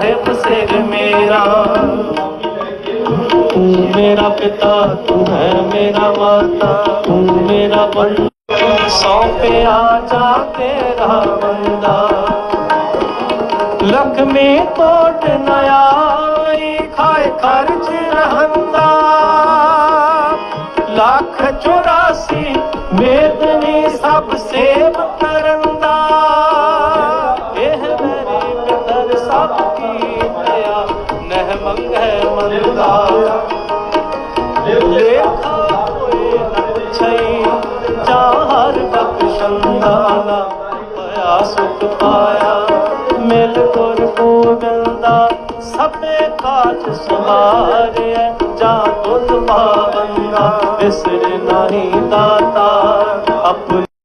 ਸਾਹਿਬ ਸਿਰ ਮੇਰਾ। ਤੂੰ ਮੇਰਾ ਪਿਤਾ, ਤੂੰ ਹੈ ਮੇਰਾ ਮਾਤਾ। ਤੂੰ ਮੇਰਾ ਬੰਦਾ ਸੌਂਪਿਆ ਜਾ ਤੇਰਾ ਬੰਦਾ ਲਖਮੀ ਕੋਟ ਨਿਆਈ ਖਾਏ ਖਰਚ ਰਹੰਦਾ। ਲੱਖ 84 ਮੇਦਨੀ ਸਭ ਸੇਵ ਕਰੰਦਾ ਮੰਗੈ ਮੰਦਾ ਲੇਖਾ ਹੋਏ ਨ ਪੁੱਛਈ ਚਾਹਰ ਬਖਸ਼ੰਦਾਨਾ ਹੋਇਆ ਸੁਖ ਪਾਇਆ। ਮਿਲ ਗੁਰ ਗੋਬਿੰਦਾ ਸਭੇ ਕਾਜ ਸਵਾਰਿਐ ਜਾਂ ਤੁਧ ਪਾਵੰਦਾ ਵਿਸਰ ਨਹੀਂ ਦਾਤਾ ਆਪਣੀ